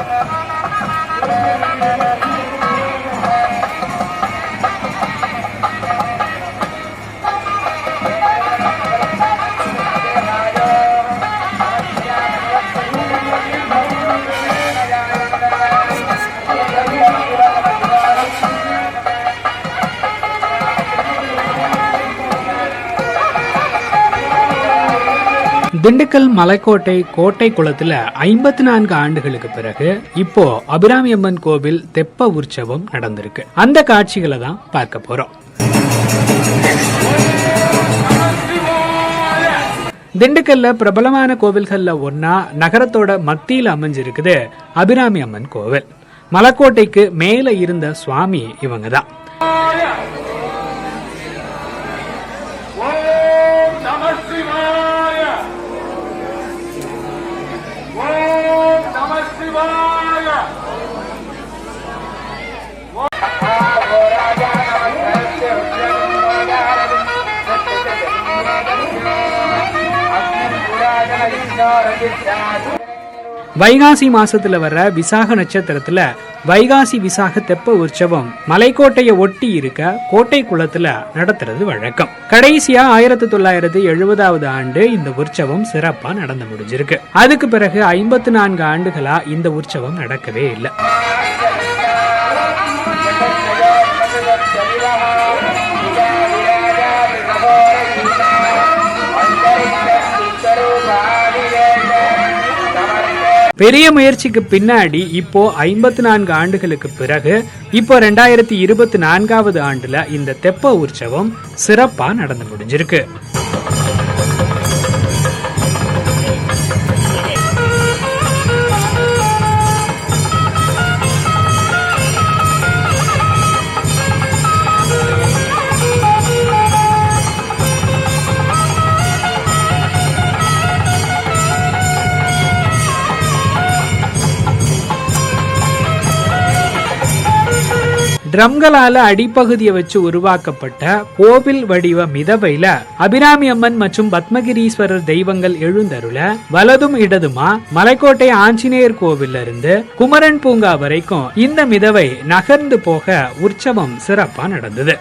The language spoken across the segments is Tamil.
Come on. திண்டுக்கல் மலைக்கோட்டை கோட்டை குளத்துல ஐம்பத்தி நான்கு ஆண்டுகளுக்கு பிறகு இப்போ அபிராமி அம்மன் கோவில் தெப்ப உற்சவம் நடந்திருக்கு. அந்த காட்சிகளை தான் பார்க்க போறோம். திண்டுக்கல்ல பிரபலமான கோவில்கள்ல ஒன்னா நகரத்தோட மத்தியில் அமைஞ்சிருக்குது அபிராமி அம்மன் கோவில். மலைக்கோட்டைக்கு மேல இருந்த சுவாமி இவங்க தான். வைகாசி மாசத்துல வர்ற விசாக நட்சத்திரத்துல வைகாசி விசாக தெப்ப உற்சவம் மலைக்கோட்டையை ஒட்டி இருக்க கோட்டை குளத்துல நடத்துறது வழக்கம். கடைசியா ஆயிரத்தி தொள்ளாயிரத்தி எழுபதாவது ஆண்டு இந்த உற்சவம் சிறப்பா நடந்து முடிஞ்சிருக்கு. அதுக்கு பிறகு ஐம்பத்தி நான்கு ஆண்டுகளா இந்த உற்சவம் நடக்கவே இல்லை. பெரிய முயற்சிக்கு பின்னாடி இப்போ ஐம்பத்தி நான்கு ஆண்டுகளுக்கு பிறகு இப்போ ரெண்டாயிரத்தி இருபத்தி நான்காவது ஆண்டுல இந்த தெப்ப உற்சவம் சிறப்பா நடந்து முடிஞ்சிருக்கு. ட்ரம்களால அடிப்பகுதியை வச்சு உருவாக்கப்பட்ட கோவில் வடிவ மிதவையில அபிராமி அம்மன் மற்றும் பத்மகிரீஸ்வரர் தெய்வங்கள் எழுந்தருள வலதும் இடதுமா மலைக்கோட்டை ஆஞ்சநேயர் கோவில்ல இருந்து குமரன் பூங்கா வரைக்கும் இந்த மிதவை நகர்ந்து போக உற்சவம் சிறப்பா நடந்தது.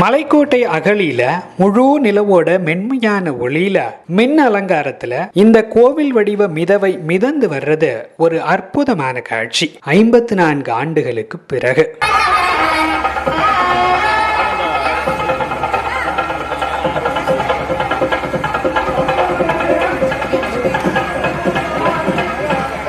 மலைக்கோட்டை அகழியில முழு நிலவோட மென்மையான ஒளியில மின் அலங்காரத்துல இந்த கோவில் வடிவ மிதவை மிதந்து வர்றது ஒரு அற்புதமான காட்சி. ஐம்பத்தி நான்கு ஆண்டுகளுக்கு பிறகு.